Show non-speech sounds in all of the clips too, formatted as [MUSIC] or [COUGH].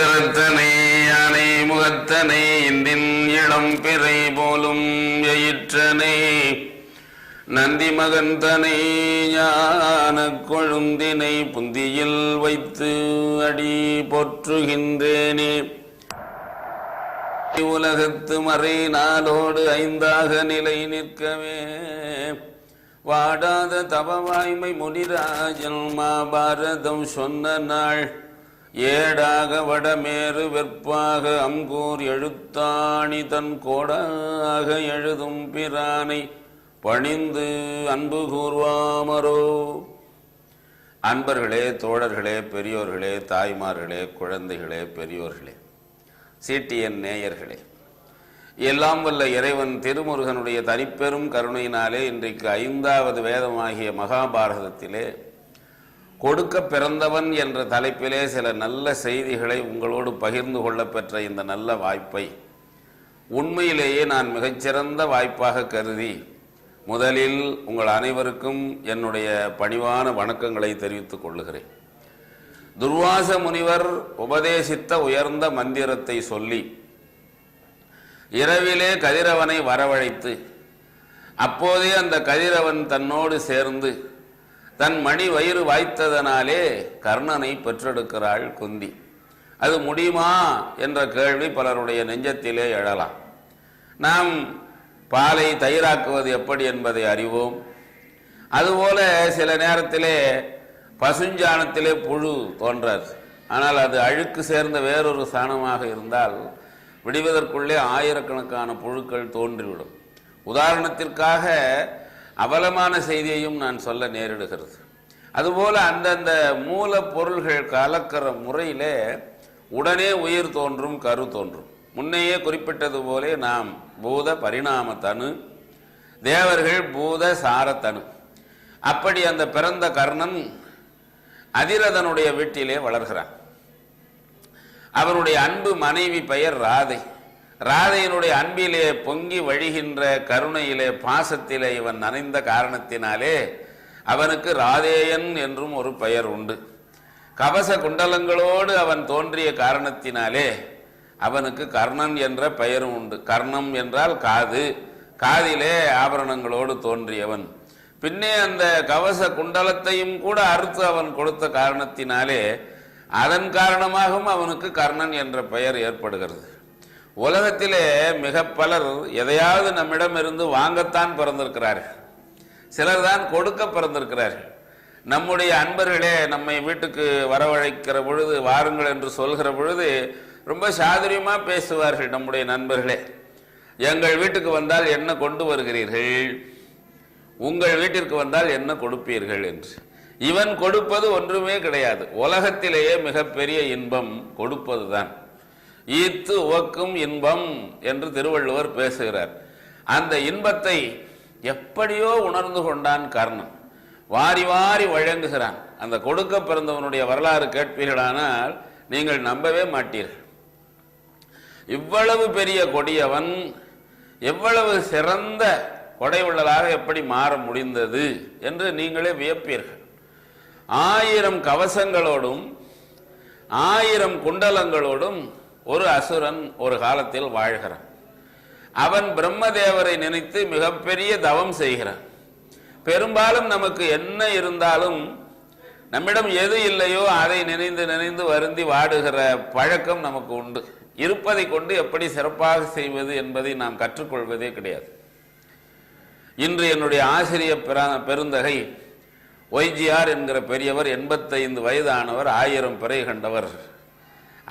ஐந்து யானை முகத்தனை இந்தின் இளம் பிறை போலும் எயிற்றனை. நந்தி மகந்தனை ஞான கொழுந்தினை புந்தியில் வைத்து அடி போற்றுகின்றேனே. உலகத்து மறை நாளோடு ஐந்தாக நிலை நிற்கவே. வாடாத தவவாய்மை முனிராஜன் மாபாரதம் சொன்ன நாள் ஏடாக வடமேறு வெற்பாக அங்கூர் எழுத்தாணி தன் கோடாக எழுதும் பிரானை பணிந்து அன்பு கூர்வாமரோ. அன்பர்களே தோழர்களே பெரியோர்களே தாய்மார்களே குழந்தைகளே பெரியோர்களே சீட்டியன் நேயர்களே எல்லாம் வல்ல இறைவன் திருமுருகனுடைய தனிப்பெரும் கருணையினாலே இன்றைக்கு ஐந்தாவது வேதமாகிய மகாபாரதத்திலே கொடுக்க பிறந்தவன் என்ற தலைப்பிலே சில நல்ல செய்திகளை உங்களோடு பகிர்ந்து கொள்ள பெற்ற இந்த நல்ல வாய்ப்பை உண்மையிலேயே நான் மிகச்சிறந்த வாய்ப்பாக கருதி முதலில் உங்கள் அனைவருக்கும் என்னுடைய பணிவான வணக்கங்களை தெரிவித்துக் கொள்ளுகிறேன். துர்வாச முனிவர் உபதேசித்த உயர்ந்த மந்திரத்தை சொல்லி இரவிலே கதிரவனை வரவழைத்து அப்போதே அந்த கதிரவன் தன்னோடு சேர்ந்து தன் மணி வயிறு வாய்த்ததனாலே கர்ணனை பெற்றெடுக்கிறாள் குந்தி. அது முடியுமா என்ற கேள்வி பலருடைய நெஞ்சத்திலே எழலாம். நாம் பாலை தயிராக்குவது எப்படி என்பதை அறிவோம். அதுபோல சில நேரத்திலே பசுஞ்சாணத்திலே புழு தோன்றாது. ஆனால் அது அழுக்கு சேர்ந்த வேறொரு சாணமாக இருந்தால் விடுவதற்குள்ளே ஆயிரக்கணக்கான புழுக்கள் தோன்றிவிடும். உதாரணத்திற்காக அவலமான செய்தியையும் நான் சொல்ல நேரிடுகிறது. அதுபோல அந்தந்த மூலப்பொருள்கள் கலக்கிற முறையிலே உடனே உயிர் தோன்றும் கரு தோன்றும். முன்னையே குறிப்பிட்டது போலே நாம் பூத பரிணாம தனு தேவர்கள் பூத சாரத்தனு. அப்படி அந்த பிறந்த கர்ணன் அதிரதனுடைய வீட்டிலே வளர்கிறான். அவருடைய அன்பு மனைவி பெயர் ராதை. ராதையினுடைய அன்பிலே பொங்கி வழிகின்ற கருணையிலே பாசத்திலே இவன் நனைந்த காரணத்தினாலே அவனுக்கு ராதேயன் என்றும் ஒரு பெயர் உண்டு. கவச குண்டலங்களோடு அவன் தோன்றிய காரணத்தினாலே அவனுக்கு கர்ணன் என்ற பெயரும் உண்டு. கர்ணம் என்றால் காது. காதிலே ஆபரணங்களோடு தோன்றியவன். பின்னே அந்த கவச குண்டலத்தையும் கூட அறுத்து அவன் கொடுத்த காரணத்தினாலே அதன் காரணமாகவும் அவனுக்கு கர்ணன் என்ற பெயர் ஏற்படுகிறது. உலகத்திலே மிக பலர் எதையாவது நம்மிடம் இருந்து வாங்கத்தான் பிறந்திருக்கிறார்கள். சிலர் தான் கொடுக்க பிறந்திருக்கிறார்கள். நம்முடைய அன்பர்களே நம்மை வீட்டுக்கு வரவழைக்கிற பொழுது வாருங்கள் என்று சொல்கிற பொழுது ரொம்ப சாதுரியமாக பேசுவார்கள் நம்முடைய நண்பர்களே. எங்கள் வீட்டுக்கு வந்தால் என்ன கொண்டு வருகிறீர்கள்? உங்கள் வீட்டிற்கு வந்தால் என்ன கொடுப்பீர்கள் என்று. இவன் கொடுப்பது ஒன்றுமே கிடையாது. உலகத்திலேயே மிகப்பெரிய இன்பம் கொடுப்பதுதான். ஈத்து உவக்கும் இன்பம் என்று திருவள்ளுவர் பேசுகிறார். அந்த இன்பத்தை எப்படியோ உணர்ந்து கொண்டான் கர்ணன். வாரி வாரி வழங்குகிறான். அந்த கொடுக்க பிறந்தவனுடைய வரலாறு கேட்பீர்களானால் நீங்கள் நம்பவே மாட்டீர்கள். இவ்வளவு பெரிய கொடியவன் எவ்வளவு சிறந்த கொடையுள்ளலாக எப்படி மாற முடிந்தது என்று நீங்களே வியப்பீர்கள். ஆயிரம் கவசங்களோடும் ஆயிரம் குண்டலங்களோடும் ஒரு அசுரன் ஒரு காலத்தில் வாழ்கிறான். அவன் பிரம்மதேவரை நினைத்து மிகப்பெரிய தவம் செய்கிறான். பெரும்பாலும் நமக்கு என்ன இருந்தாலும் நம்மிடம் எது இல்லையோ அதை நினைந்து நினைந்து வருந்தி வாடுகிற பழக்கம் நமக்கு உண்டு. இருப்பதை கொண்டு எப்படி சிறப்பாக செய்வது என்பதை நாம் கற்றுக்கொள்வதே கிடையாது. இன்று என்னுடைய ஆசிரியர் பெருந்தகை ஒய்ஜிஆர் என்கிற பெரியவர் எண்பத்தைந்து வயதானவர் ஆயிரம் பிறை கண்டவர்.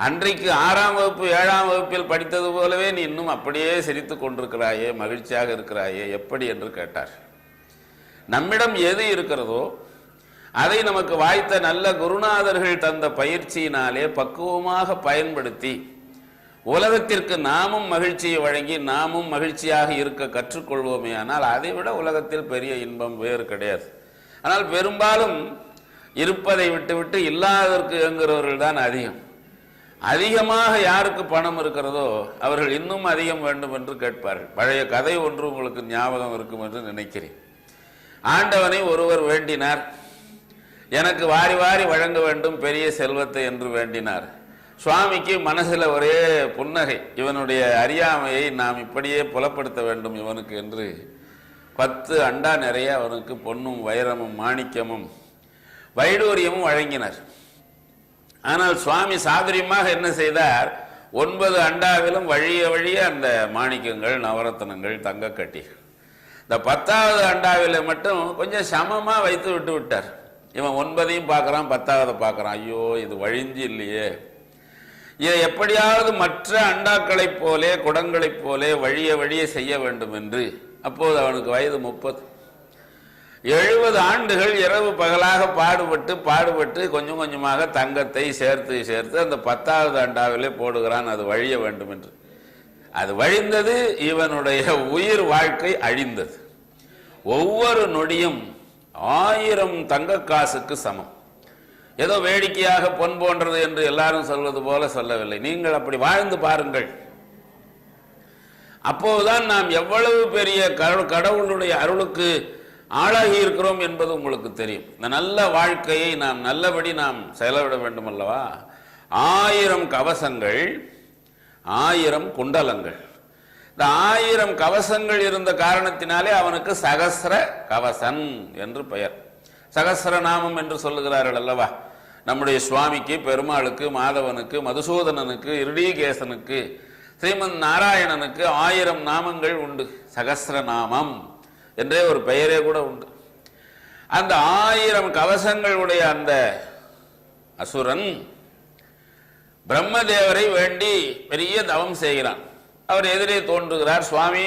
அன்றைக்கு ஆறாம் வகுப்பு ஏழாம் வகுப்பில் படித்தது போலவே நீ இன்னும் அப்படியே சிரித்து கொண்டிருக்கிறாயே மகிழ்ச்சியாக இருக்கிறாயே எப்படி என்று கேட்டார். நம்மிடம் எது இருக்கிறதோ அதை நமக்கு வாய்த்த நல்ல குருநாதர்கள் தந்த பயிற்சியினாலே பக்குவமாக பயன்படுத்தி உலகத்திற்கு நாமும் மகிழ்ச்சியை வழங்கி நாமும் மகிழ்ச்சியாக இருக்க கற்றுக்கொள்வோமே. ஆனால் அதை விட உலகத்தில் பெரிய இன்பம் வேறு கிடையாது. ஆனால் பெரும்பாலும் இருப்பதை விட்டுவிட்டு இல்லாததற்கு இயங்குகிறவர்கள் தான் அதிகம். அதிகமாக யாருக்கு பணம் இருக்கிறதோ அவர்கள் இன்னும் அதிகம் வேண்டும் என்று கேட்பார்கள். பழைய கதை ஒன்று உங்களுக்கு ஞாபகம் இருக்கும் என்று நினைக்கிறேன். ஆண்டவனை ஒருவர் வேண்டினார். எனக்கு வாரி வாரி வழங்க வேண்டும் பெரிய செல்வத்தை என்று வேண்டினார். சுவாமிக்கு மனசில் ஒரே புன்னகை இவனுடைய அறியாமையை நாம் இப்படியே புலப்படுத்த வேண்டும் இவனுக்கு என்று. பத்து அண்டா நிறைய அவனுக்கு பொன்னும் வைரமும் மாணிக்கமும் வைடூரியமும் வழங்கினார். ஆனால் சுவாமி சாதுரியமாக என்ன செய்தார்? ஒன்பது அண்டாவிலும் வழிய வழிய அந்த மாணிக்கங்கள் நவரத்னங்கள் தங்கக்கட்டிகள். இந்த பத்தாவது அண்டாவில் மட்டும் கொஞ்சம் சமமாக வைத்து விட்டு விட்டார். இவன் ஒன்பதையும் பார்க்குறான் பத்தாவதை பார்க்குறான். ஐயோ இது வழிஞ்சு இல்லையே. இதை எப்படியாவது மற்ற அண்டாக்களைப் போலே குடங்களைப் போலே வழிய வழிய செய்ய வேண்டும் என்று அப்போது அவனுக்கு வயது முப்பது. எழுபது ஆண்டுகள் இரவு பகலாக பாடுபட்டு பாடுபட்டு கொஞ்சம் கொஞ்சமாக தங்கத்தை சேர்த்து சேர்த்து அந்த பத்தாவது அண்டாவிலே போடுகிறான். அது வழிய வேண்டும் என்று அது வழிந்தது இவனுடைய உயிர் வாழ்க்கை அழிந்தது. ஒவ்வொரு நொடியும் ஆயிரம் தங்க காசுக்கு சமம். ஏதோ வேடிக்கையாக பொன் போன்றது என்று எல்லாரும் சொல்வது போல சொல்லவில்லை. நீங்கள் அப்படி வாழ்ந்து பாருங்கள். அப்போதுதான் நாம் எவ்வளவு பெரிய கடவுளுடைய அருளுக்கு ஆளாகி இருக்கிறோம் என்பது உங்களுக்கு தெரியும். இந்த நல்ல வாழ்க்கையை நாம் நல்லபடி நாம் செயலவிட வேண்டும் அல்லவா ஆயிரம் கவசங்கள் ஆயிரம் குண்டலங்கள். இந்த ஆயிரம் கவசங்கள் இருந்த காரணத்தினாலே அவனுக்கு சகசர கவசன் என்று பெயர். சகஸ்ர நாமம் என்று சொல்லுகிறார்கள் அல்லவா? நம்முடைய சுவாமிக்கு பெருமாளுக்கு மாதவனுக்கு மதுசூதனனுக்கு இருடீகேசனுக்கு ஸ்ரீமன் நாராயணனுக்கு ஆயிரம் நாமங்கள் உண்டு. சகஸ்ர நாமம். என்றே ஒரு பெயரே கூட உண்டு. அந்த ஆயிரம் கவசங்களுடைய அந்த அசுரன் பிரம்மதேவரை வேண்டி பெரிய தவம் செய்கிறான். அவர் எதிரே தோன்றுகிறார் சுவாமி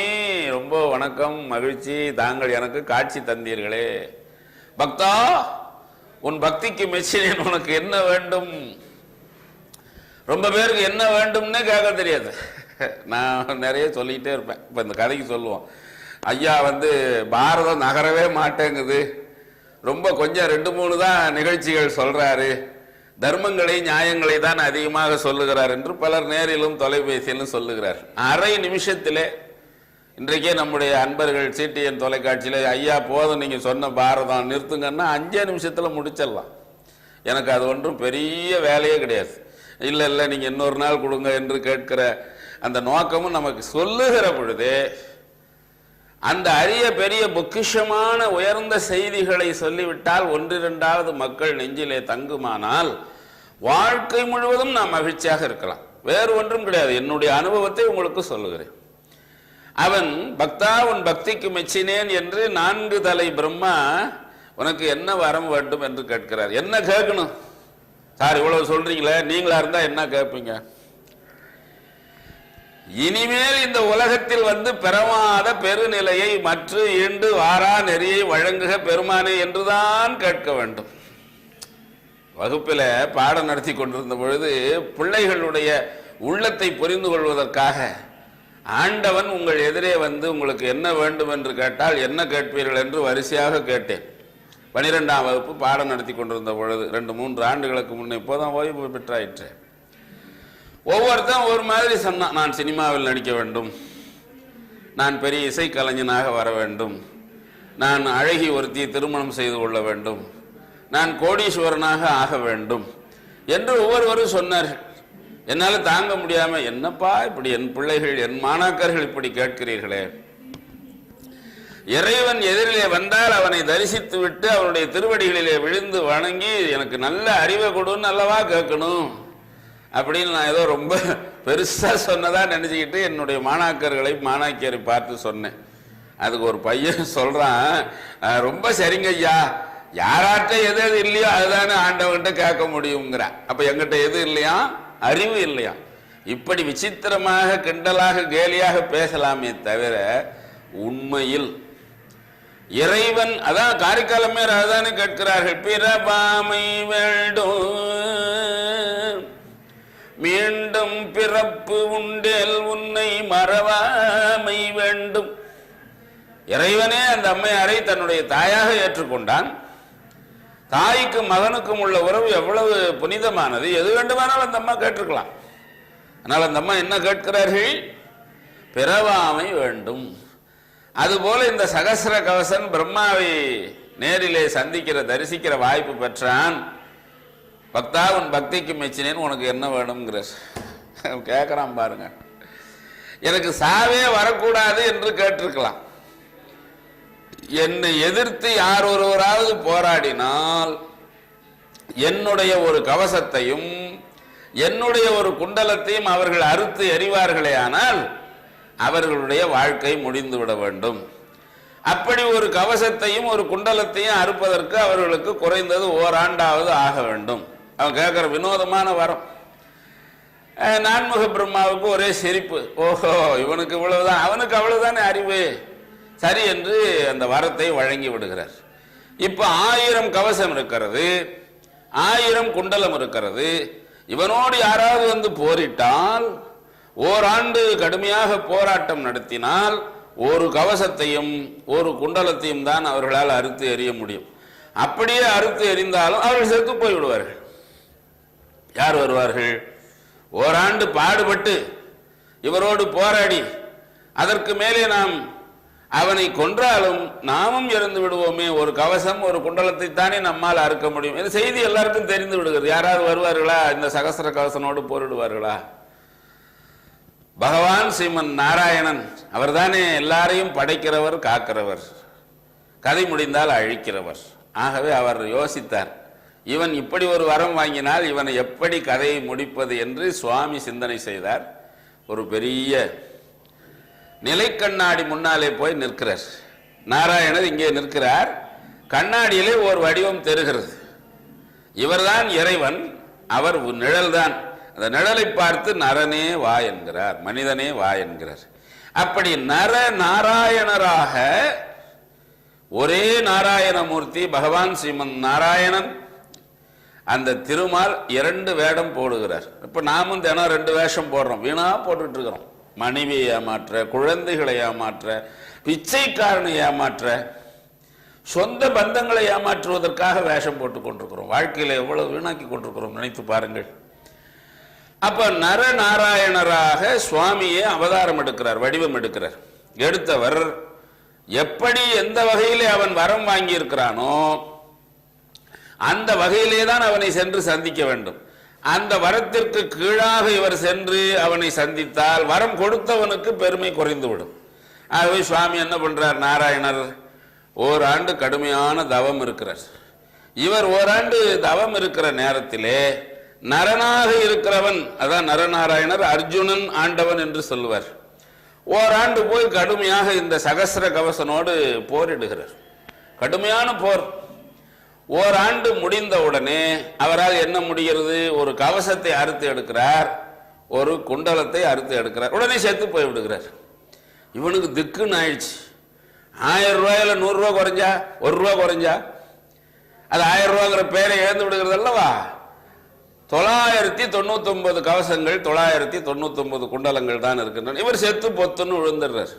ரொம்ப வணக்கம் மகிழ்ச்சி தாங்கள் எனக்கு காட்சி தந்தீர்களே. பக்தா உன் பக்திக்கு மெச்சினேன் உனக்கு என்ன வேண்டும்? ரொம்ப பேருக்கு என்ன வேண்டும்னே கேட்க தெரியாது. நான் நிறைய சொல்லிக்கிட்டே இருப்பேன். இப்போ இந்த கதைக்கு சொல்லுவோம். ஐயா வந்து பாரதம் நகரவே மாட்டேங்குது. ரொம்ப கொஞ்சம் ரெண்டு மூணு தான் நிகழ்ச்சிகள் சொல்றாரு. தர்மங்களை நியாயங்களை தான் அதிகமாக சொல்லுகிறார் என்று பலர் நேரிலும் தொலைபேசியிலும் சொல்லுகிறார். அரை நிமிஷத்திலே இன்றைக்கே நம்முடைய அன்பர்கள் சிடிஎன் தொலைக்காட்சியில் ஐயா போதும் நீங்கள் சொன்ன பாரதம் நிறுத்துங்கன்னா அஞ்சே நிமிஷத்தில் முடிச்சிடலாம். எனக்கு அது ஒன்றும் பெரிய வேலையே கிடையாது. இல்லை இல்லை நீங்கள் இன்னொரு நாள் கொடுங்க என்று கேட்கிற அந்த நோக்கமும் நமக்கு சொல்லுகிற பொழுது அந்த அரிய பெரிய பொக்கிஷமான உயர்ந்த செய்திகளை சொல்லிவிட்டால் ஒன்றிரண்டாவது மக்கள் நெஞ்சிலே தங்குமானால் வாழ்க்கை முழுவதும் நாம் மகிழ்ச்சியாக இருக்கலாம். வேறு ஒன்றும் கிடையாது. என்னுடைய அனுபவத்தை உங்களுக்கு சொல்லுகிறேன். அவன் பக்தா உன் பக்திக்கு மெச்சினேன் என்று நான்கு தலை பிரம்மா உனக்கு என்ன வரம் வேண்டும் என்று கேட்கிறார். என்ன கேட்கணும்? சார் இவ்வளவு சொல்றீங்களே நீங்களா இருந்தா என்ன கேட்பீங்க? இனிமேல் இந்த உலகத்தில் வந்து பெறமாத பெருநிலையை மற்ற ஈண்டு வாரா நெறியை வழங்குக பெருமானே என்றுதான் கேட்க வேண்டும். வகுப்பில பாடம் நடத்தி கொண்டிருந்த பொழுது பிள்ளைகளுடைய உள்ளத்தை புரிந்து கொள்வதற்காக ஆண்டவன் உங்கள் எதிரே வந்து உங்களுக்கு என்ன வேண்டும் என்று கேட்டால் என்ன கேட்பீர்கள் என்று வரிசையாக கேட்டேன். பனிரெண்டாம் வகுப்பு பாடம் நடத்தி கொண்டிருந்த பொழுது ரெண்டு மூன்று ஆண்டுகளுக்கு முன்னே இப்போதான் ஓய்வு பெற்றாயிற்றேன் ஒவ்வொருத்தன் ஒரு மாதிரி சொன்னான் நான் சினிமாவில் நடிக்க வேண்டும். நான் பெரிய இசைக்கலைஞனாக வர வேண்டும். நான் அழகி ஒருத்தியை திருமணம் செய்து கொள்ள வேண்டும். நான் கோடீஸ்வரனாக ஆக வேண்டும். என்று ஒவ்வொருவரும் சொன்னார்கள் என்னால் தாங்க முடியாமல் என்னப்பா இப்படி என் பிள்ளைகள் என் மாணாக்கர்கள் இப்படி கேட்கிறீர்களே? இறைவன் எதிரிலே வந்தால் அவனை தரிசித்து விட்டு அவனுடைய திருவடிகளிலே விழுந்து வணங்கி எனக்கு நல்ல அறிவை கொடுன்னு அல்லவா கேட்கணும்? அப்படின்னு நான் ஏதோ ரொம்ப [LAUGHS] பெருசாக சொன்னதாக நினச்சிக்கிட்டு என்னுடைய மாணாக்கர்களை மாணாக்கியரை பார்த்து சொன்னேன். அதுக்கு ஒரு பையன் [LAUGHS] சொல்கிறான் ரொம்ப சரிங்க ஐயா. யாராட்ட எது எது இல்லையோ அதுதானே ஆண்டவன்கிட்ட கேட்க முடியுங்கிற. அப்போ எங்கிட்ட எது இல்லையா? அறிவு இல்லையா? இப்படி விசித்திரமாக கிண்டலாக கேலியாக பேசலாமே தவிர உண்மையில் இறைவன் அதான் காரிக்காலமே அதானு கேட்கிறார்கள் பிறபாமை வேண்டும். மீண்டும் பிறப்பு உண்டேல் உன்னை மறவாமை வேண்டும். இறைவனே அந்த அம்மையாரை தன்னுடைய தாயாக ஏற்றுக்கொண்டான். தாய்க்கும் மகனுக்கும் உள்ள உறவு எவ்வளவு புனிதமானது எது வேண்டுமானாலும் அந்த அம்மா கேட்டிருக்கலாம். ஆனால் அந்த அம்மா என்ன கேட்கிறார்கள்? பிறவாமை வேண்டும். அதுபோல இந்த சகசர கவசன் பிரம்மாவை நேரிலே சந்திக்கிற தரிசிக்கிற வாய்ப்பு பெற்றான். பக்தா உன் பக்திக்கு மெச்சினேன் உனக்கு என்ன வேணுங்கிற கேட்குறான் பாருங்க. எனக்கு சாவே வரக்கூடாது என்று கேட்டிருக்கலாம். என்னை எதிர்த்து யார் ஒருவராவது போராடினால் என்னுடைய ஒரு கவசத்தையும் என்னுடைய ஒரு குண்டலத்தையும் அவர்கள் அறுத்து எறிவார்களே ஆனால் அவர்களுடைய வாழ்க்கை முடிந்து விட வேண்டும். அப்படி ஒரு கவசத்தையும் ஒரு குண்டலத்தையும் அறுப்பதற்கு அவர்களுக்கு குறைந்தது ஓராண்டாவது ஆக வேண்டும். அவன் கேட்குற வினோதமான வரம். நான்முக பிரம்மாவுக்கு ஒரே சிரிப்பு. ஓஹோ இவனுக்கு இவ்வளவுதான் அவனுக்கு அவ்வளவுதானே அறிவு? சரி என்று அந்த வரத்தை வழங்கி விடுகிறார். இப்போ ஆயிரம் கவசம் இருக்கிறது ஆயிரம் குண்டலம் இருக்கிறது. இவனோடு யாராவது வந்து போரிட்டால் ஓராண்டு கடுமையாக போராட்டம் நடத்தினால் ஒரு கவசத்தையும் ஒரு குண்டலத்தையும் தான் அவர்களால் அறுத்து எறிய முடியும். அப்படியே அறுத்து எறிந்தாலும் அவர்கள் செத்து போய் விடுவார்கள் யார் வருவார்கள்? ஓராண்டு பாடுபட்டு இவரோடு போராடி அதற்கு மேலே நாம் அவனை கொன்றாலும் நாமும் இறந்து விடுவோமே. ஒரு கவசம் ஒரு குண்டலத்தை தானே நம்மால் அறுக்க முடியும். இந்த செய்தி எல்லாருக்கும் தெரிந்து விடுகிறது. யாராவது வருவார்களா? இந்த சகஸ்ர கவசனோடு போரிடுவார்களா? பகவான் ஸ்ரீமன் நாராயணன் அவர்தானே எல்லாரையும் படைக்கிறவர் காக்கிறவர் கதை முடிந்தால் அழிக்கிறவர். ஆகவே அவர் யோசித்தார் இவன் இப்படி ஒரு வரம் வாங்கினால் இவனை எப்படி கதையை முடிப்பது என்று சுவாமி சிந்தனை செய்தார். ஒரு பெரிய நிலைக்கண்ணாடி முன்னாலே போய் நிற்கிறார். நாராயணர் இங்கே நிற்கிறார். கண்ணாடியிலே ஒரு வடிவம் தெரிகிறது. இவர்தான் இறைவன் அவர் நிழல்தான். அந்த நிழலை பார்த்து நரனே வா என்கிறார் மனிதனே வா என்கிறார். அப்படி நர நாராயணராக ஒரே நாராயணமூர்த்தி பகவான் ஸ்ரீமன் நாராயணன் அந்த திருமால் இரண்டு வேடம் போடுகிறார். இப்ப நாமும் தினம் ரெண்டு வேஷம் போடுறோம். வீணா போட்டுட்டு இருக்கிறோம் மனைவியை ஏமாற்ற குழந்தைகளை ஏமாற்ற பிச்சைக்காரனை ஏமாற்ற சொந்த பந்தங்களை ஏமாற்றுவதற்காக வேஷம் போட்டு கொண்டிருக்கிறோம். வாழ்க்கையில எவ்வளவு வீணாக்கி கொண்டிருக்கிறோம் நினைத்து பாருங்கள். அப்ப நரநாராயணராக சுவாமியே அவதாரம் எடுக்கிறார் வடிவம் எடுக்கிறார். எடுத்தவர் எப்படி எந்த வகையிலே அவன் வரம் வாங்கியிருக்கிறானோ அந்த வகையிலே தான் அவனை சென்று சந்திக்க வேண்டும். அந்த வரத்திற்கு கீழாக இவர் சென்று அவனை சந்தித்தால் வரம் கொடுத்தவனுக்கு பெருமை குறைந்துவிடும். ஆகவே சுவாமி என்ன பண்றார்? நாராயணர் ஓராண்டு கடுமையான தவம் இருக்கிறார். இவர் ஓராண்டு தவம் இருக்கிற நேரத்திலே நரனாக இருக்கிறவன் அதான் நரநாராயணர் அர்ஜுனன் ஆண்டவன் என்று சொல்லுவார். ஓராண்டு போய் கடுமையாக இந்த சகஸ்ர கவசனோடு போரிடுகிறார். கடுமையான போர். ஓராண்டு முடிந்தவுடனே அவரால் என்ன முடிகிறது? ஒரு கவசத்தை அறுத்து எடுக்கிறார். ஒரு குண்டலத்தை அறுத்து எடுக்கிறார். உடனே செத்து போய் விடுகிறார். இவனுக்கு திக்குன்னு ஆயிடுச்சு. ஆயிரம் ரூபாயில நூறுரூவா குறைஞ்சா? ஒரு ரூபா குறைஞ்சா? அது ஆயிரம் ரூபாங்கிற பேரை இழந்து விடுகிறது அல்லவா? தொள்ளாயிரத்தி தொண்ணூத்தொன்பது கவசங்கள் தொள்ளாயிரத்தி தொண்ணூத்தொன்பது குண்டலங்கள் தான் இருக்கின்றன. இவர் செத்து பொத்துன்னு விழுந்துடுறார்.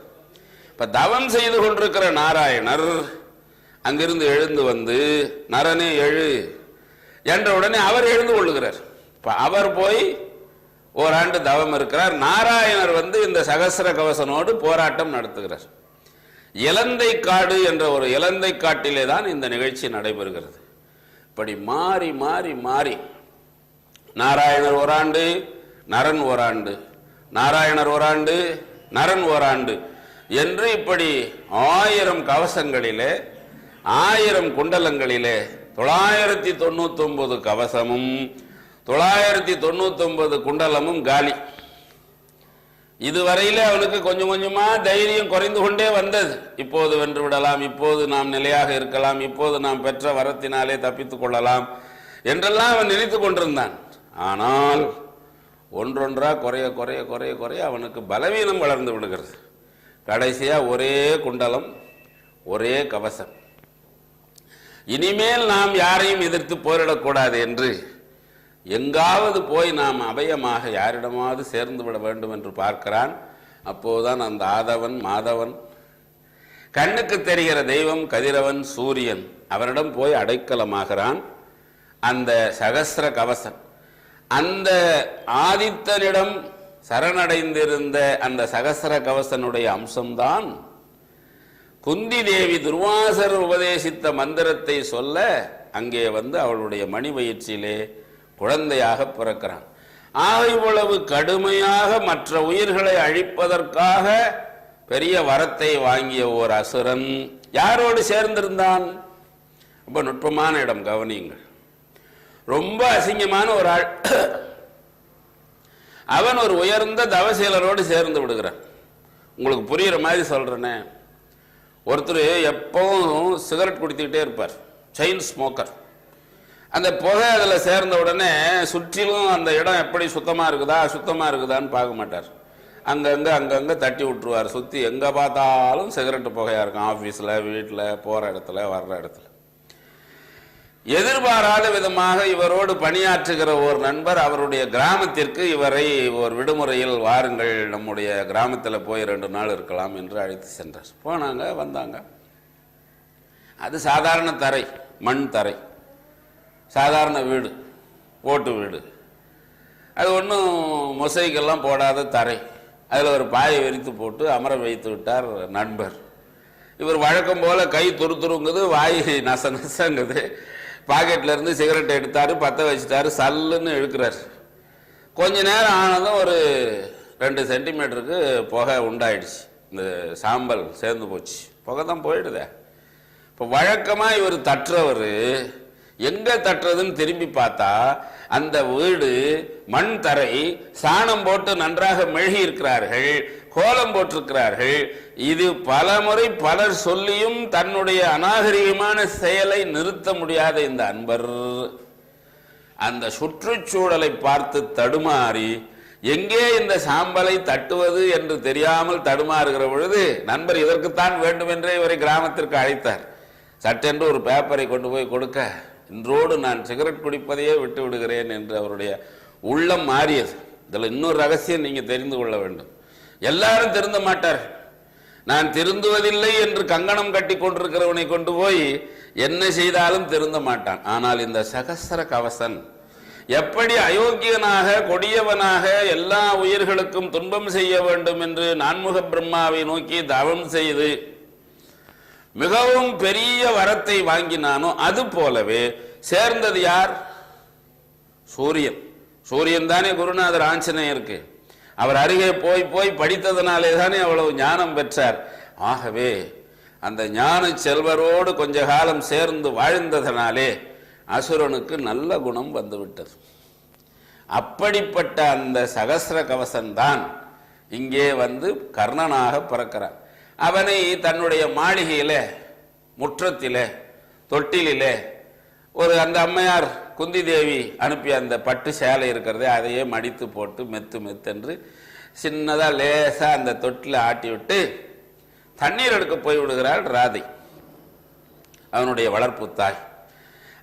இப்போ தவம் செய்து கொண்டிருக்கிற நாராயணர் அங்கிருந்து எழுந்து வந்து நரனே எழு. என்ற உடனே அவர் எழுந்து கொள்ளுகிறார். இப்போ அவர் போய் ஓராண்டு தவம் இருக்கிறார். நாராயணர் வந்து இந்த சகசர கவசனோடு போராட்டம் நடத்துகிறார். இலந்தை காடு என்ற ஒரு இலந்தை காட்டிலே தான் இந்த நிகழ்ச்சி நடைபெறுகிறது. இப்படி மாறி மாறி மாறி. நாராயணர் ஓராண்டு நரன் ஓராண்டு. நாராயணர் ஓராண்டு நரன் ஓராண்டு. என்று இப்படி ஆயிரம் கவசங்களிலே ஆயிரம் குண்டலங்களிலே தொள்ளாயிரத்தி தொண்ணூத்தி ஒன்பது கவசமும் தொள்ளாயிரத்தி தொண்ணூத்தி ஒன்பது குண்டலமும் காலி. இதுவரையிலே அவனுக்கு கொஞ்சம் கொஞ்சமா தைரியம் குறைந்து கொண்டே வந்தது. இப்போது வென்று விடலாம் இப்போது நாம் நிலையாக இருக்கலாம் இப்போது நாம் பெற்ற வரத்தினாலே தப்பித்துக் கொள்ளலாம் என்றெல்லாம் அவன் நினைத்து கொண்டிருந்தான். ஆனால் ஒன்றொன்றா குறைய குறைய குறைய குறைய அவனுக்கு பலவீனம் வளர்ந்து விடுகிறது. கடைசியா ஒரே குண்டலம் ஒரே கவசம். இனிமேல் நாம் யாரையும் எதிர்த்து போரிடக்கூடாது என்று எங்காவது போய் நாம் அபயமாக யாரிடமாவது சேர்ந்து விட வேண்டும் என்று பார்க்கிறான். அப்போதுதான் அந்த ஆதவன் மாதவன் கண்ணுக்கு தெரிகிற தெய்வம் கதிரவன் சூரியன் அவரிடம் போய் அடைக்கலமாகிறான். அந்த சகசிர கவசன் அந்த ஆதித்தனிடம் சரணடைந்திருந்த அந்த சகசர கவசனுடைய அம்சம்தான் குந்தி தேவி துர்வாசர் உபதேசித்த மந்திரத்தை சொல்ல அங்கே வந்து அவளுடைய மணி வயிற்றிலே குழந்தையாக பிறக்கிறான். ஆக இவ்வளவு கடுமையாக மற்ற உயிர்களை அழிப்பதற்காக பெரிய வரத்தை வாங்கிய ஓர் அசுரன் யாரோடு சேர்ந்திருந்தான்? ரொம்ப நுட்பமான இடம் கவனியுங்கள். ரொம்ப அசிங்கமான ஒரு ஆள். அவன் ஒரு உயர்ந்த தவசீலரோடு சேர்ந்து விடுகிறான். உங்களுக்கு புரியுற மாதிரி சொல்றேனே. ஒருத்தர் எப்பவும் சிகரெட் குடித்துக்கிட்டே இருப்பார். செயின் ஸ்மோக்கர் அந்த புகை அதில் சேர்ந்த உடனே சுற்றிலும் அந்த இடம் எப்படி சுத்தமாக இருக்குதா சுத்தமாக இருக்குதான்னு பார்க்க மாட்டார். அங்கங்கே அங்கங்கே தட்டி விட்டுருவார். சுற்றி எங்கே பார்த்தாலும் சிகரெட்டு புகையாக இருக்கும். ஆஃபீஸில் வீட்டில் போகிற இடத்துல வர்ற இடத்துல. எதிர்பாராத விதமாக இவரோடு பணியாற்றுகிற ஒரு நண்பர் அவருடைய கிராமத்திற்கு இவரை ஒரு விடுமுறையில் வாருங்கள் நம்முடைய கிராமத்தில் போய் ரெண்டு நாள் இருக்கலாம் என்று அழைத்து சென்றார். போனாங்க வந்தாங்க. அது சாதாரண தரை மண் தரை. சாதாரண வீடு ஓட்டு வீடு. அது ஒன்றும் மொசைக்கெல்லாம் போடாத தரை. அதில் ஒரு பாயை விரித்து போட்டு அமர வைத்து விட்டார் நண்பர். இவர் வழக்கம் போல் கை துரு துருங்குது வாய் நச நசங்குது. பாக்கெட்ல இருந்து சிகரெட் எடுத்தாரு பற்ற வச்சுட்டாரு சல்லுன்னு இழுக்கிறார். கொஞ்ச நேரம் ஆனதும் ஒரு ரெண்டு சென்டிமீட்டருக்கு புகை உண்டாயிடுச்சு. இந்த சாம்பல் சேர்ந்து போச்சு. புகை தான் போயிடுதே. இப்போ வழக்கமாக இவர் தட்டுறவர் எங்கே தட்டுறதுன்னு திரும்பி பார்த்தா அந்த வீடு மண் தரை சாணம் போட்டு நன்றாக மெழுகி இருக்கிறார்கள் கோலம் போட்டிருக்கிறார்கள். இது பல முறை பலர் சொல்லியும் தன்னுடைய அநாகரிகமான செயலை நிறுத்த முடியாத இந்த அன்பர். அந்த சுற்றுச்சூழலை பார்த்து தடுமாறி எங்கே இந்த சாம்பலை தட்டுவது என்று தெரியாமல் தடுமாறுகிற பொழுது நண்பர் இதற்குத்தான் வேண்டும் என்றே இவரை கிராமத்திற்கு அழைத்தார். சட்டென்று ஒரு பேப்பரை கொண்டு போய் கொடுக்க. இன்றோடு நான் சிகரெட் குடிப்பதையே விட்டு விடுகிறேன் என்று அவருடைய உள்ளம் மாறியது. இதில் இன்னொரு ரகசியம் நீங்கள் தெரிந்து கொள்ள வேண்டும். எல்லாரும் திருந்த மாட்டார் நான் திருந்துவதில்லை என்று கங்கணம் கட்டி கொண்டிருக்கிறவனை கொண்டு போய் என்ன செய்தாலும் திருந்த மாட்டான். ஆனால் இந்த சகசர கவசன் எப்படி அயோக்கியனாக கொடியவனாக எல்லா உயிர்களுக்கும் துன்பம் செய்ய வேண்டும் என்று நான்முக பிரம்மாவை நோக்கி தவம் செய்து மிகவும் பெரிய வரத்தை வாங்கினானோ அது போலவே சேர்ந்தது யார்? சூரியன். சூரியன் தானே குருநாதர் ஆஞ்சநேயருக்கு. அவர் அருகே போய் போய் படித்ததுனாலே தானே அவ்வளவு ஞானம் பெற்றார். ஆகவே அந்த ஞான செல்வரோடு கொஞ்ச காலம் சேர்ந்து வாழ்ந்ததனாலே அசுரனுக்கு நல்ல குணம் வந்துவிட்டது. அப்படிப்பட்ட அந்த சகசிர கவசம்தான் இங்கே வந்து கர்ணனாக பிறக்கிறான் அவனை தன்னுடைய மாளிகையில முற்றத்திலே தொட்டிலிலே ஒரு அந்த அம்மையார் குந்தி தேவி அனுப்பிய அந்த பட்டு சேலை இருக்கிறதே அதையே மடித்து போட்டு மெத்து மெத்தென்று சின்னதா லேசா அந்த தொட்டில ஆட்டி விட்டு தண்ணீர் எடுக்க போய் விடுகிறாள் ராதை அவனுடைய வளர்ப்பு தாய்.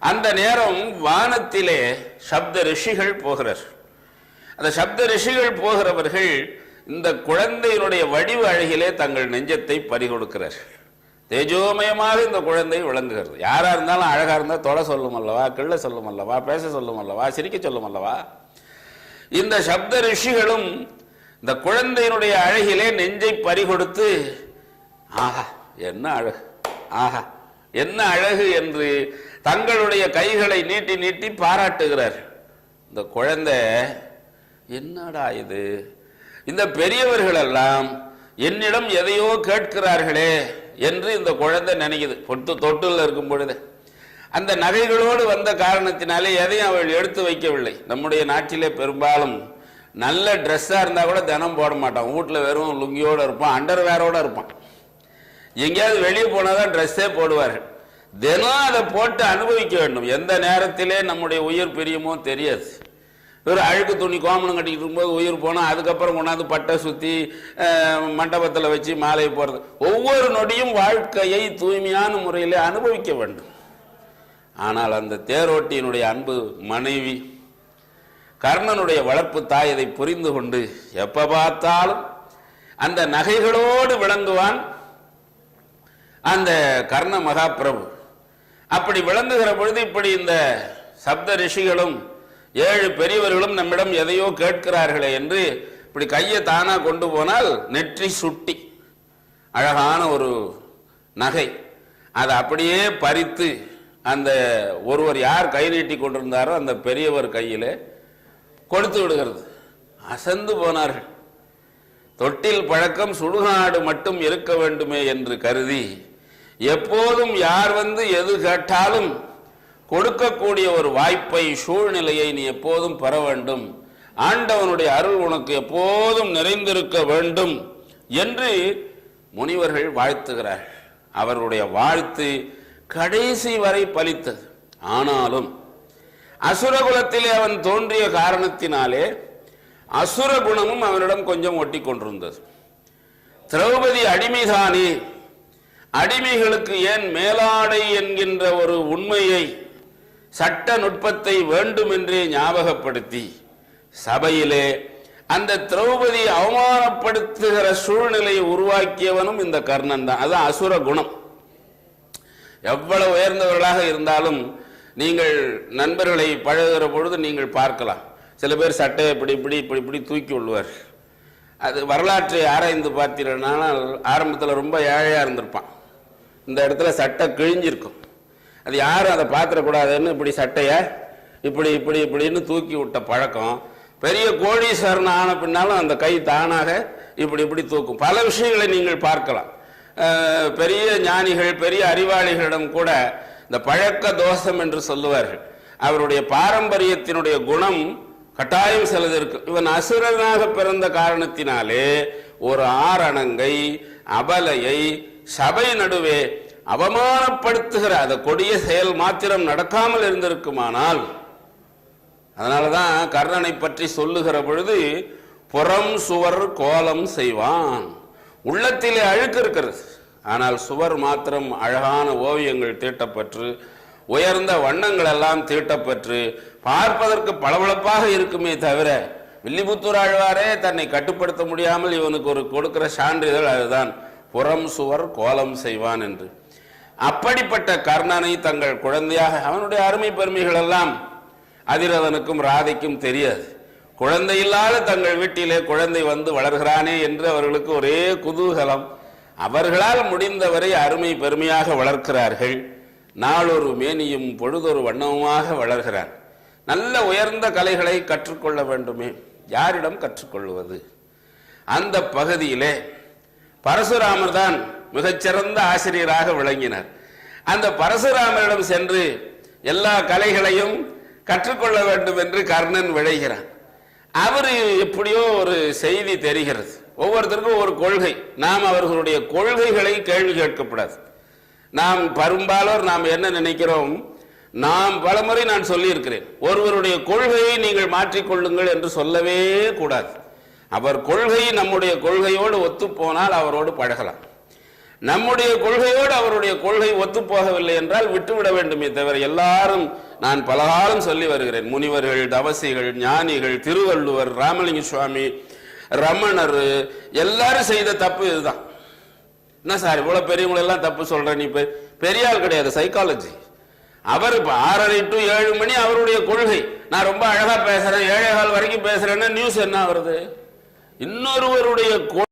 அந்த நேரம் வானத்திலே சப்த ரிஷிகள் போகிறார். அந்த சப்த ரிஷிகள் போகிறவர்கள் இந்த குழந்தையினுடைய வடிவ அழகிலே தங்கள் நெஞ்சத்தை பறிகொடுக்கிறார். தேஜோமயமாக இந்த குழந்தை விளங்குகிறது. யாரா இருந்தாலும் அழகா இருந்தா தொலை சொல்லும் அல்லவா கிள்ள சொல்லும் அல்லவா பேச சொல்லும் அல்லவா சிரிக்க சொல்லும் அல்லவா? இந்த சப்த ரிஷிகளும் இந்த குழந்தையினுடைய அழகிலே நெஞ்சை பறிகொடுத்து ஆஹா என்ன அழகு ஆஹா என்ன அழகு என்று தங்களுடைய கைகளை நீட்டி நீட்டி பாராட்டுகிறார். இந்த குழந்தை என்னடா இது? இந்த பெரியவர்கள் எல்லாம் என்னிடம் எதையோ கேட்கிறார்களே என்று இந்த குழந்தை நினைக்குது. பொட்டு தொட்டில் இருக்கும் பொழுது. அந்த நகைகளோடு வந்த காரணத்தினாலே எதையும் அவள் எடுத்து வைக்கவில்லை. நம்முடைய நாட்டிலே பெரும்பாலும் நல்ல ட்ரெஸ்ஸாக இருந்தால் கூட தினம் போட மாட்டான். வீட்டில் வெறும் லுங்கியோடு இருப்பான் அண்டர் வேரோடு இருப்பான். எங்கேயாவது வெளியே போனால் தான் ட்ரெஸ்ஸே போடுவார்கள். தினம் அதை போட்டு அனுபவிக்க வேண்டும். எந்த நேரத்திலே நம்முடைய உயிர் பிரியுமோ தெரியாது. ஒரு அழுக்கு துணி கோமணம் கட்டிக்கிட்டு இருக்கும்போது உயிர் போனால் அதுக்கப்புறம் கொண்டாந்து பட்டை சுற்றி மண்டபத்தில் வச்சு மாலை போடுறது. ஒவ்வொரு நொடியும் வாழ்க்கையை தூய்மையான முறையில் அனுபவிக்க வேண்டும். ஆனால் அந்த தேரோட்டியினுடைய அன்பு மனைவி கர்ணனுடைய வளர்ப்பு தாய் இதை புரிந்து கொண்டு எப்போ பார்த்தாலும் அந்த நகைகளோடு விளங்குவான் அந்த கர்ண மகாபிரபு. அப்படி விளங்குகிற பொழுது இப்படி இந்த சப்த ரிஷிகளும் ஏழு பெரியவர்களும் நம்மிடம் எதையோ கேட்கிறார்களே என்று இப்படி கையை தானா கொண்டு போனால் நெற்றி சுட்டி. அழகான ஒரு நகை. அதை அப்படியே பறித்து அந்த ஒருவர் யார் கை நீட்டி கொண்டிருந்தாரோ அந்த பெரியவர் கையில் கொடுத்து விடுகிறது. அசந்து போனார்கள். தொட்டில் பழக்கம் சுடுகாடு மட்டும் இருக்க வேண்டுமே என்று கருதி எப்போதும் யார் வந்து எது கேட்டாலும் கொடுக்கக்கூடிய ஒரு வாய்ப்பை சூழ்நிலையை நீ எப்போதும் பெற வேண்டும். ஆண்டவனுடைய அருள் உனக்கு எப்போதும் நிறைந்திருக்க வேண்டும் என்று முனிவர்கள் வாழ்த்துகிறார் அவருடைய வாழ்த்து கடைசி வரை பலித்தது. ஆனாலும் அசுரகுலத்திலே அவன் தோன்றிய காரணத்தினாலே அசுர குணமும் அவனிடம் கொஞ்சம் ஒட்டி கொண்டிருந்தது திரௌபதி அடிமைதானே? அடிமைகளுக்கு ஏன் மேலாடை என்கின்ற ஒரு உண்மையை சட்ட நுட்பத்தை வேண்டுமென்றே ஞாபகப்படுத்தி சபையிலே அந்த திரௌபதி அவமானப்படுத்துகிற சூழ்நிலையை உருவாக்கியவனும் இந்த கர்ணன் தான். அதுதான் அசுர குணம். எவ்வளவு உயர்ந்தவர்களாக இருந்தாலும் நீங்கள் நண்பர்களை பழகுகிற பொழுது நீங்கள் பார்க்கலாம். சில பேர் சட்டையை இப்படி இப்படி இப்படி இப்படி தூக்கி விடுவார் அது வரலாற்றை ஆராய்ந்து பார்த்தீங்கன்னா ஆரம்பத்தில் ரொம்ப ஏழையாக இருந்திருப்பான். இந்த இடத்துல சட்டை கிழிஞ்சிருக்கும். அது யாரும் அதை பார்த்துடக்கூடாதுன்னு இப்படி சட்டையை இப்படி இப்படி இப்படின்னு தூக்கி விட்ட பழக்கம். பெரிய கோடீஸ்வரன் ஆன பின்னாலும் அந்த கை தானாக இப்படி இப்படி தூக்கும். பல விஷயங்களை நீங்கள் பார்க்கலாம். பெரிய ஞானிகள் பெரிய அறிவாளிகளிடம் கூட இந்த பழக்க தோஷம் என்று சொல்லுவார்கள். அவருடைய பாரம்பரியத்தினுடைய குணம் கட்டாயம் சிலது இருக்கு. இவன் அசுரனாக பிறந்த காரணத்தினாலே ஒரு ஆரணங்கை அபலையை சபை நடுவே அவமானப்படுத்துகிற அந்த கொடிய செயல் மாத்திரம் நடக்காமல் இருந்திருக்குமானால் அதனாலதான் கர்ணனை பற்றி சொல்லுகிற பொழுது புறம் சுவர் கோலம் செய்வான். உள்ளத்திலே அழுக்கு இருக்கிறது. ஆனால் சுவர் மாத்திரம் அழகான ஓவியங்கள் தீட்டப்பற்று உயர்ந்த வண்ணங்கள் எல்லாம் தீட்டப்பற்று பார்ப்பதற்கு பளபளப்பாக இருக்குமே தவிர வில்லிபுத்தூர் ஆழ்வாரே தன்னை கட்டுப்படுத்த முடியாமல் இவனுக்கு ஒரு கொடுக்கிற சான்றிதழ் அதுதான் புறம் சுவர் கோலம் செய்வான் என்று. அப்படிப்பட்ட கர்ணனை தங்கள் குழந்தையாக அவனுடைய அருமை பெருமைகள் எல்லாம் அதிரதனுக்கும் ராதைக்கும் தெரியாது. குழந்தை இல்லாத தங்கள் வீட்டிலே குழந்தை வந்து வளர்கிறானே என்று அவர்களுக்கு ஒரே குதூகலம். அவர்களால் முடிந்தவரை அருமை பெருமையாக வளர்க்கிறார்கள். நாளொரு மேனியும் பொழுதொரு வண்ணமுமாக வளர்கிறான். நல்ல உயர்ந்த கலைகளை கற்றுக்கொள்ள வேண்டுமே. யாரிடம் கற்றுக்கொள்வது? அந்த பகுதியிலே பரசுராமர் தான் மிகச்சிறந்த ஆசிரியராக விளங்கினார். அந்த பரசுராமரிடம் சென்று எல்லா கலைகளையும் கற்றுக்கொள்ள வேண்டும் என்று கர்ணன் விளைகிறான் அவர் எப்படியோ ஒரு செய்தி தெரிகிறது. ஒவ்வொருத்தருக்கும் ஒரு கொள்கை. நாம் அவர்களுடைய கொள்கைகளை கேள்வி கேட்கக்கூடாது. நாம் பெரும்பாலோர் நாம் என்ன நினைக்கிறோம்? நாம் பலமுறை நான் சொல்லியிருக்கிறேன். ஒருவருடைய கொள்கையை நீங்கள் மாற்றிக்கொள்ளுங்கள் என்று சொல்லவே கூடாது. அவர் கொள்கை நம்முடைய கொள்கையோடு ஒத்துப்போனால் அவரோடு பழகலாம். நம்முடைய கொள்கையோடு அவருடைய கொள்கை ஒத்துப்போகவில்லை என்றால் விட்டுவிட வேண்டுமே தவிர எல்லாரும் நான் பலகாலம் சொல்லி வருகிறேன். முனிவர்கள் தவசிகள் ஞானிகள் திருவள்ளுவர் ராமலிங்க சுவாமி ரமணர் எல்லாரும் செய்த தப்பு இதுதான். என்ன சார் இவ்வளவு பெரியவங்களெல்லாம் தப்பு சொல்றேன் நீ பெ- பெரிய ஆள் கிடையாது சைக்காலஜி அவர் இப்ப ஆறரை டு ஏழு மணி அவருடைய கொள்கை. நான் ரொம்ப அழகா பேசுறேன் ஏழே கால் வரைக்கும் பேசுறேன்னா நியூஸ் என்ன வருது இன்னொருவருடைய கொள்கை